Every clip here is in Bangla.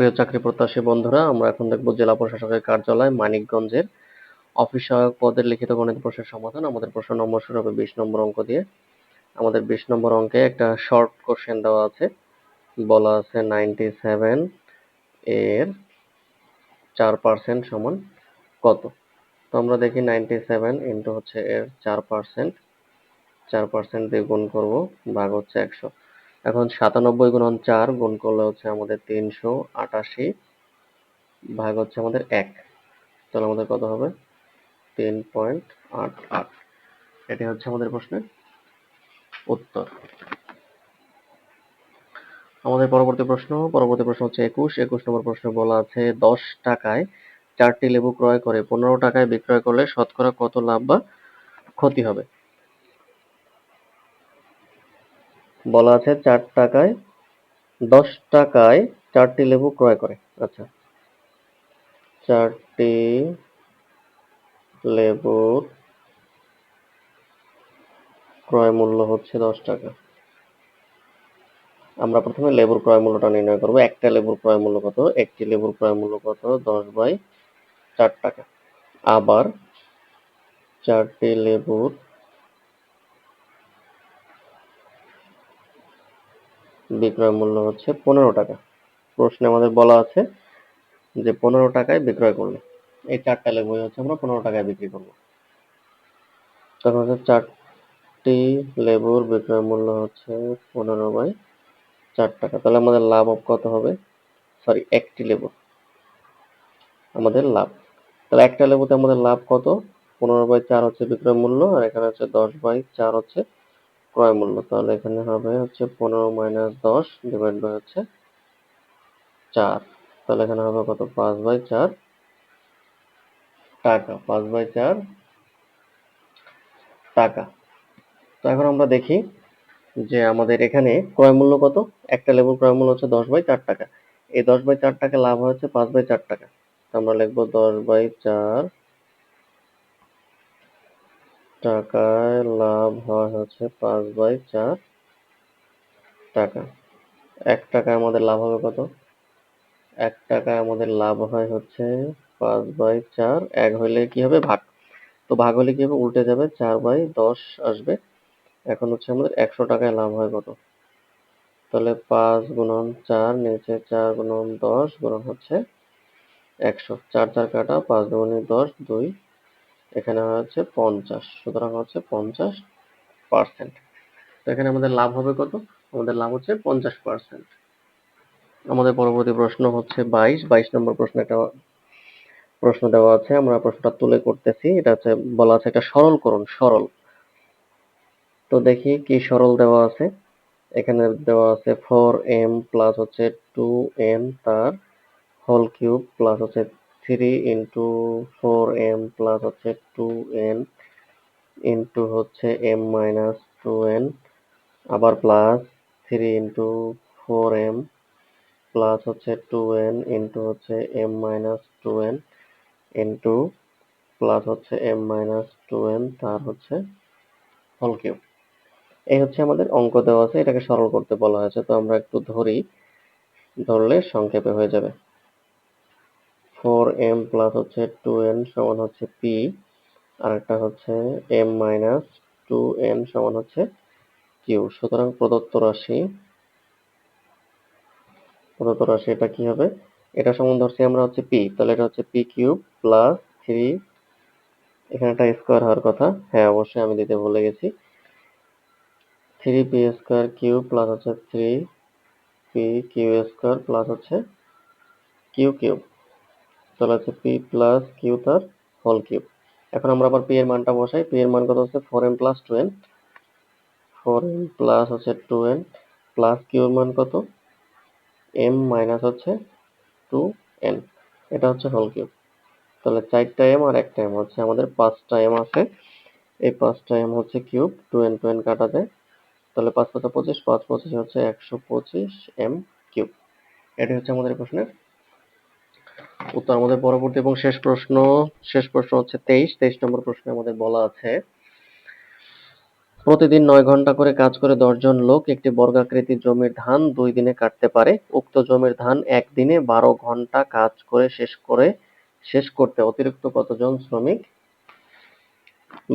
প্রিয় চাকরি প্রত্যাশী বন্ধুরা, আমরা এখন দেখব জেলা প্রশাসকের কার্যালয় মানিকগঞ্জের। অফিস সহায়ক পদের লিখিত গণিত প্রশ্নের সমাধান। আমাদের প্রশ্ন নম্বর শুরু হবে বিশ নম্বর অঙ্ক দিয়ে। আমাদের বিশ নম্বর অঙ্কে একটা শর্ট কোশ্চেন দেওয়া আছে। বলা আছে নাইনটি সেভেন এর চার পার্সেন্ট সমান কত? তো আমরা দেখি নাইনটি সেভেন ইন্টু হচ্ছে এর চার পার্সেন্ট চার পার্সেন্ট দিয়ে গুণ করব, ভাগ হচ্ছে একশো। এখন সাতানব্বই গুণন চার গুণ করলে হচ্ছে আমাদের তিনশো আটাশি ভাগ হচ্ছে আমাদের এক। তাহলে আমাদের কত হবে? তিন পয়েন্ট আট আট। এটি হচ্ছে আমাদের প্রশ্নের উত্তর। আমাদের পরবর্তী প্রশ্ন পরবর্তী প্রশ্ন হচ্ছে একুশ। একুশ নম্বর প্রশ্ন বলা আছে, দশ টাকায় চারটি লেবু ক্রয় করে, পনেরো টাকায় বিক্রয় করলে শতকরা কত লাভ বা ক্ষতি হবে? বলা আছে চার টাকায়, দশ টাকায় চারটি লেবু ক্রয় করে। আচ্ছা। চারটি লেবুর ক্রয় মূল্য হচ্ছে দশ টাকা। আমরা প্রথমে লেবুর ক্রয় মূল্যটা নির্ণয় করব। একটা লেবুর ক্রয় মূল্য কত? একটি লেবুর ক্রয় মূল্য কত? দশ বাই চার টাকা। আবার চারটি লেবুর বিক্রয় মূল্য হচ্ছে পনেরো টাকা। প্রশ্নে আমাদের বলা আছে যে পনেরো টাকায় বিক্রয় করলে, এই চারটা লেবু হচ্ছে আমরা পনেরো টাকায় বিক্রি করব। তখন হচ্ছে চারটি লেবুর বিক্রয় মূল্য হচ্ছে পনেরো বাই চার টাকা। তাহলে আমাদের লাভ কত হবে? সরি, একটি লেবু। আমাদের লাভ। তাহলে একটা লেবুতে আমাদের লাভ কত? পনেরো বাই চার হচ্ছে বিক্রয় মূল্য, আর এখানে হচ্ছে দশ বাই চার হচ্ছে ক্রয় মূল্য। তাহলে এখানে হবে হচ্ছে পনেরো মাইনাস দশ ডিভাইড বাই হচ্ছে চার। তাহলে এখানে হবে কত? পাঁচ বাই চার টাকা। পাঁচ বাই চার টাকা। তো এখন আমরা দেখি যে আমাদের এখানে ক্রয় মূল্য কত? একটা লেবুর ক্রয় মূল্য হচ্ছে দশ বাই চার টাকা। এই দশ বাই চার টাকা লাভ হচ্ছে পাঁচ বাই চার টাকা। আমরা লিখব দশ বাই চার টাকায় লাভ হয় হচ্ছে পাঁচ বাই চার টাকা। এক টাকায় আমাদের লাভ হবে কত? এক টাকায় আমাদের লাভ হয় হচ্ছে পাঁচ বাই চার, এক হলে কি হবে? ভাগ। তো ভাগ হলে কি হবে? উল্টে যাবে, চার বাই দশ আসবে। এখন হচ্ছে আমাদের একশো টাকায় লাভ হয় কত? তাহলে পাঁচ গুণন চার, নিচে চার গুণন দশ গুণন হচ্ছে একশো। চার চার কাটা, পাঁচ দুগুণে দশ, দুই এখানে হচ্ছে পঞ্চাশ, সুতরাং হচ্ছে পঞ্চাশ পার্সেন্ট তো এখানে আমাদের লাভ হবে কত? আমাদের লাভ হচ্ছে পঞ্চাশ পার্সেন্ট আমাদের পরবর্তী প্রশ্ন হচ্ছে বাইশ। বাইশ নম্বর প্রশ্ন একটা প্রশ্ন দেওয়া আছে, আমরা প্রশ্নটা তুলে করতেছি। এটা হচ্ছে, বলা আছে একটা সরল করুন সরল। তো দেখি কি সরল দেওয়া আছে। এখানে দেওয়া আছে ফোর এম প্লাস হচ্ছে টু এন তার হোল কিউব প্লাস হচ্ছে three into four M plus হচ্ছে টু এন ইন্টু হচ্ছে এম মাইনাস টু এন আবার plus three into four M plus হচ্ছে টু এন ইন্টু হচ্ছে M minus two N into plus হচ্ছে এম মাইনাস টু এন তার হচ্ছে হোল কিউব এই হচ্ছে আমাদের অঙ্ক দেওয়া আছে, এটাকে সরল করতে বলা হয়েছে, তো আমরা একটু ধরি, ধরলে সংক্ষেপে হয়ে যাবে। ফোর এম প্লাস হচ্ছে টু এন সমান হচ্ছে পি আর একটা হচ্ছে এম মাইনাস টু এন সমান হচ্ছে কিউ। সুতরাং প্রদত্ত রাশি প্রদত্ত রাশি এটা কি হবে? এটা সমান ধরছি আমরা হচ্ছে পি, তাহলে এটা হচ্ছে পি কিউব প্লাস থ্রি। এখানে একটা স্কোয়ার হওয়ার কথা। হ্যাঁ অবশ্যই আমি দিতে ভুলে গেছি। Three P square Q plus হচ্ছে three P Q square plus হচ্ছে কিউ কিউব। তাহলে হচ্ছে পি প্লাস কিউ তার হোল কিউব এখন আমরা আবার পি এর মানটা বসাই। পি এর মান কত হচ্ছে? Four M plus two N four M plus হচ্ছে টু এন প্লাস কিউ মান কত? এম মাইনাস হচ্ছে টু এন এটা হচ্ছে হোল কিউব তাহলে চারটা এম আর একটা এম হচ্ছে আমাদের পাঁচটা এম আছে। এই পাঁচটা এম হচ্ছে cube two N two N কাটা যায়। তাহলে পাঁচ পাঁচ পঁচিশ। পাঁচ পঁচিশ হচ্ছে একশো পঁচিশ এম কিউব এটি হচ্ছে আমাদের প্রশ্নের উত্তর আমাদের পরবর্তী এবং শেষ প্রশ্ন শেষ প্রশ্ন হচ্ছে তেইশ। তেইশ নম্বর প্রশ্নে আমাদের বলা আছে, প্রতিদিন নয় ঘণ্টা করে কাজ করে দশজন লোক একটি বর্গাকৃতির জমির ধান দুই দিনে কাটতে পারে। উক্ত জমির ধান একদিনে বারো ঘণ্টা কাজ করে শেষ করে, শেষ করতে অতিরিক্ত কতজন শ্রমিক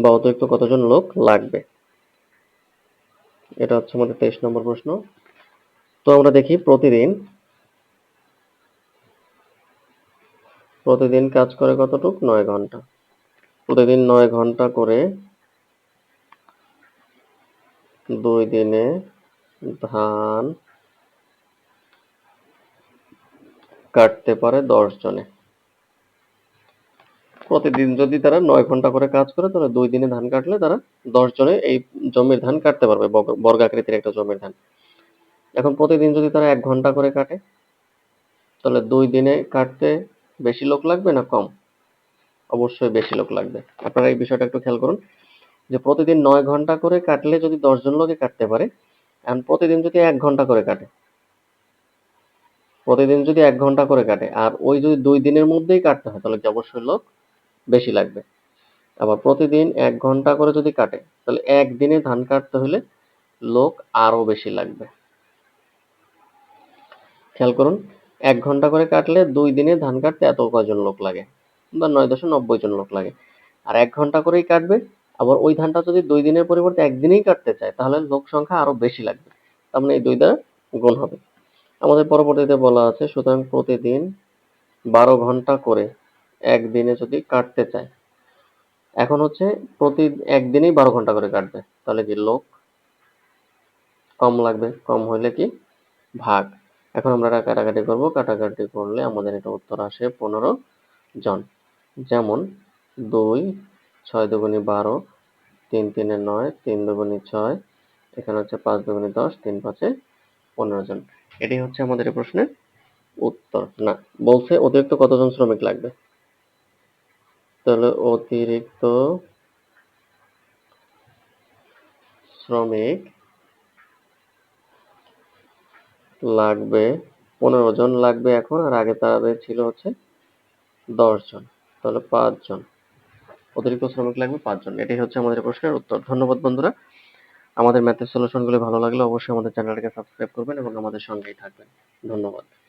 বা অতিরিক্ত কতজন লোক লাগবে? এটা হচ্ছে আমাদের তেইশ নম্বর প্রশ্ন। তো আমরা দেখি প্রতিদিন প্রতিদিন কাজ করে কতটুক? নয় ঘণ্টা। প্রতিদিন নয় ঘণ্টা করে দুই দিনে ধান কাটতে পারে দশ জনে। প্রতিদিন যদি তারা নয় ঘণ্টা করে কাজ করে, তাহলে দুই দিনে ধান কাটলে তারা দশ জনে এই জমির ধান কাটতে পারবে বর্গাকৃতির একটা জমির ধান। এখন প্রতিদিন যদি তারা এক ঘণ্টা করে কাটে, তাহলে দুই দিনে কাটতে বেশি লোক লাগবে না কম? অবশ্যই বেশি লোক লাগবে। আপনারা এই বিষয়টা একটু খেয়াল করুন যে প্রতিদিন নয় ঘণ্টা করে কাটলে যদি দশজন লোকে কাটতে পারে প্রতিদিন যদি এক ঘণ্টা করে কাটে। প্রতিদিন যদি এক ঘণ্টা করে কাটে, আর ওই যদি দুই দিনের মধ্যেই কাটতে হয়, তাহলে অবশ্যই লোক বেশি লাগবে? আবার প্রতিদিন এক ঘণ্টা করে যদি কাটে, তাহলে একদিনে ধান কাটতে হলে লোক আরও বেশি লাগবে। খেয়াল করুন এক ঘণ্টা করে কাটলে দুই দিনে ধান কাটতে এত কয়জন লোক লাগে? বা নয় দশে নব্বই জন লোক লাগে। আর এক ঘণ্টা করেই কাটবে, আবার ওই ধানটা যদি দুই দিনের পরিবর্তে একদিনেই কাটতে চায়, তাহলে লোক সংখ্যা আরও বেশি লাগবে। তার মানে এই দুই দ্বারা গুণ হবে। আমাদের পরবর্তীতে বলা আছে, সুতরাং প্রতিদিন বারো ঘণ্টা করে একদিনে যদি কাটতে চায়, এখন হচ্ছে প্রতি একদিনেই বারো ঘণ্টা করে কাটবে। তাহলে কি লোক কম লাগবে? কম হইলে কি? ভাগ। এখন আমরা কাটাকাটি করব। কাটাকাটি করলে আমাদের এটা উত্তর আসে পনেরো জন। যেমন দুই, ছয় দুগুণি বারো, তিন তিনে নয়, তিন দুগুণি ছয়, এখানে হচ্ছে পাঁচ দুগুণি দশ, তিন পাঁচে পনেরো জন। এটি হচ্ছে আমাদের প্রশ্নের উত্তর। না, বলছে অতিরিক্ত কতজন শ্রমিক লাগবে? তাহলে অতিরিক্ত শ্রমিক লাগবে, পনেরো জন লাগবে এখন, আর আগে তাদের ছিল হচ্ছে দশ জন, তাহলে পাঁচজন অতিরিক্ত শ্রমিক লাগবে পাঁচজন এটাই হচ্ছে আমাদের প্রশ্নের উত্তর। ধন্যবাদ বন্ধুরা। আমাদের ম্যাথের সলিউশনগুলি ভালো লাগলে অবশ্যই আমাদের চ্যানেলটাকে সাবস্ক্রাইব করবেন এবং আমাদের সঙ্গেই থাকবেন। ধন্যবাদ।